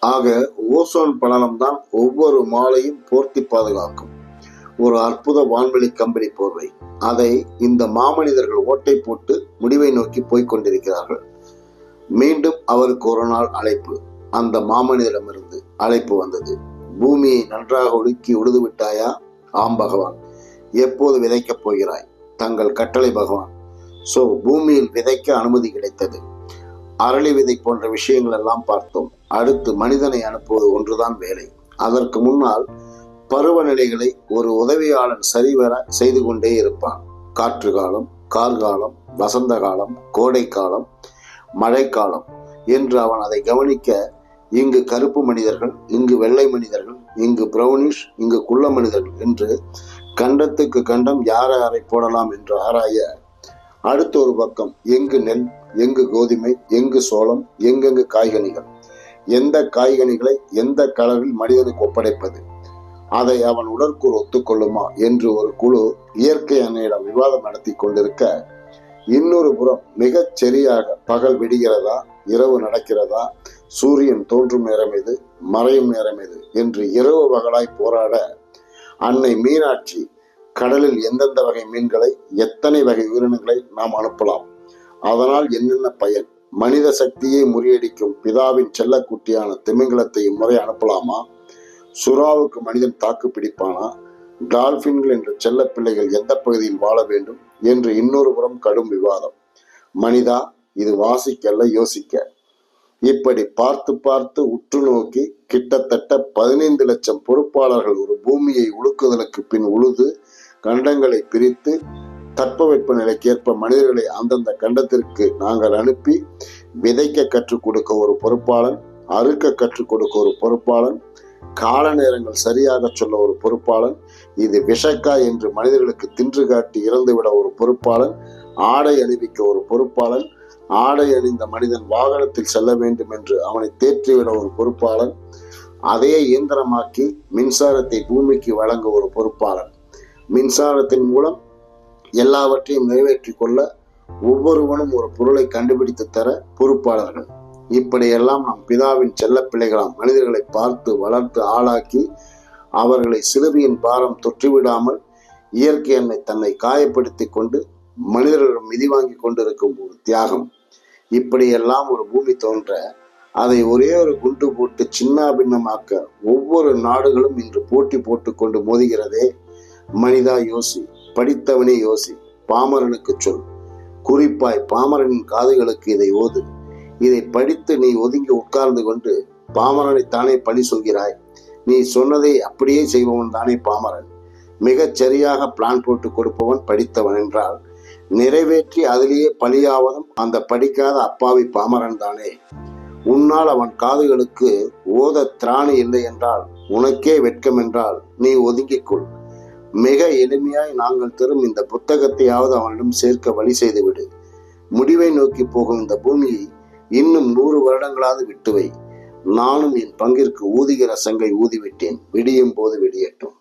ஆக ஓசோன் படலம் தான் ஒவ்வொரு மாலையும் போர்த்தி பாதுகாக்கும். ஒரு அற்புத வான்வெளி கம்பெனி போர்வை. அதை இந்த மாமனிதர்கள் ஓட்டை போட்டு முடிவை நோக்கி போய்கொண்டிருக்கிறார்கள் மீண்டும் அவருக்கு ஒரு நாள் அழைப்பு. அந்த மாமனிதரிடமிருந்து அழைப்பு வந்தது. பூமியை நன்றாக ஒடுக்கி உழுது விட்டாயா? ஆம் பகவான். எப்போது விதைக்கப் போகிறாய்? தங்கள் கட்டளை பகவான். சோ பூமியில் விதைக்க அனுமதி கிடைத்தது. அரளி விதை போன்ற விஷயங்கள் எல்லாம் பார்த்தோம். அடுத்து மனிதனை அனுப்புவது ஒன்றுதான் வேலை. அதற்கு முன்னால் பருவநிலைகளை ஒரு உதவியாளன் சரிவர செய்து கொண்டே இருப்பான். காற்று காலம் கார்காலம் வசந்த காலம் கோடை காலம் மழைக்காலம் என்று அவன் அதை கவனிக்க இங்கு கருப்பு மனிதர்கள் இங்கு வெள்ளை மனிதர்கள் இங்கு பிரௌனிஷ் இங்கு குள்ள மனிதர்கள் என்று கண்டத்துக்கு கண்டம் யார் யாரை போடலாம் என்று ஆராய அடுத்த ஒரு பக்கம் எங்கு நெல் எங்கு கோதுமை எங்கு சோளம் எங்கெங்கு காய்கனிகள். எந்த காய்கனிகளை எந்த கலரில் மனிதனுக்கு ஒப்படைப்பது? அதை அவன் உடற்கூறு ஒத்துக்கொள்ளுமா என்று ஒரு குழு இயற்கை அன்னையிடம் விவாதம் நடத்தி கொண்டிருக்க இன்னொரு புறம் மிகச் சரியாக பகல் விடுகிறதா இரவு நடக்கிறதா சூரியன் தோன்றும் நேரம் எது மறையும் நேரம் எது என்று இரவு பகலாய் போராட அன்னை மீனாட்சி கடலில் எந்தெந்த வகை மீன்களை எத்தனை வகை உயிரினங்களை நாம் அனுப்பலாம்? அதனால் என்னென்ன பயன்? மனித சக்தியை முறியடிக்கும் பிதாவின் செல்லக்குட்டியான திமிங்கலத்தை இம்முறை அனுப்பலாமா? சுறாவுக்கு மனிதன் தாக்கு பிடிப்பானா? டால்பின்கள் என்ற செல்ல பிள்ளைகள் எந்த பகுதியில் வாழ வேண்டும் என்று இன்னொரு புறம் கடும் விவாதம். மனிதா இது வாசிக்கல்ல யோசிக்க. இப்படி பார்த்து பார்த்து உற்று நோக்கி கிட்டத்தட்ட பதினைந்து லட்சம் பொறுப்பாளர்கள் ஒரு பூமியை உழுக்குதலுக்கு பின் உழுது கண்டங்களை பிரித்து தட்பவெப்ப நிலைக்கேற்ப மனிதர்களை அந்தந்த கண்டத்திற்கு நாங்கள் அனுப்பி விதைக்க கற்றுக் கொடுக்க ஒரு பொறுப்பாளன் அறுக்க கற்றுக் கொடுக்க ஒரு பொறுப்பாளன் கால நேரங்கள் சரியாக சொல்ல ஒரு பொறுப்பாளன் இது விஷக்காய் என்று மனிதர்களுக்கு தின்று காட்டி இறந்துவிட ஒரு பொறுப்பாளன் ஆடை அணிவிக்க ஒரு பொறுப்பாளன் ஆடை அணிந்த மனிதன் வாகனத்தில் செல்ல வேண்டும் என்று அவனை தேற்றிவிட ஒரு பொறுப்பாளன் அதே இயந்திரமாக்கி மின்சாரத்தை பூமிக்கு வழங்க ஒரு பொறுப்பாளன். மின்சாரத்தின் மூலம் எல்லாவற்றையும் நிறைவேற்றிக் கொள்ள ஒவ்வொருவனும் ஒரு பொருளை கண்டுபிடித்து தர பொறுப்பாளர்கள். இப்படியெல்லாம் நம் பிதாவின் செல்ல பிள்ளைகளாம் மனிதர்களை பார்த்து வளர்த்து ஆளாக்கி அவர்களை சிலுவையின் பாரம் தொற்றுவிடாமல் இயற்கை எண்ணெய் தன்னை காயப்படுத்தி கொண்டு மனிதர்களிடம் மிதி வாங்கி கொண்டிருக்கும் ஒரு தியாகம். இப்படியெல்லாம் ஒரு பூமி தோன்ற அதை ஒரே ஒரு குண்டு போட்டு சின்ன பின்னமாக்க ஒவ்வொரு நாடுகளும் இன்று போட்டி போட்டுக்கொண்டு மோதுகிறதே மனிதா யோசி. படித்தவனே யோசி பாமரனுக்கு சொல். குறிப்பாய் பாமரனின் காதுகளுக்கு இதை ஓது. இதை படித்து நீ ஒதுங்கி உட்கார்ந்து கொண்டு பாமரனை தானே பழி சொல்கிறாய்? நீ சொன்னதை அப்படியே செய்பவன் தானே பாமரன். மிகச் சரியாக பிளான் போட்டு கொடுப்பவன் படித்தவன் என்றால் நிறைவேற்றி அதிலேயே பழியாவதும் அந்த படிக்காத அப்பாவி பாமரன் தானே. உன்னால் அவன் காதுகளுக்கு ஓத திராணி இல்லை என்றால் உனக்கே வெட்கம் என்றால் நீ ஒதுங்கிக் கொள். மிக எளிமையாய் நாங்கள் தரும் இந்த புத்தகத்தையாவது அவனிடம் சேர்க்க வழி செய்துவிடு. முடிவை நோக்கி போகும் இந்த பூமியை இன்னும் நூறு வருடங்களாவது விட்டுவை. நானும் என் பங்கிற்கு ஊதுகிற சங்கை ஊதிவிட்டேன். விடியும் போது விடியட்டும்.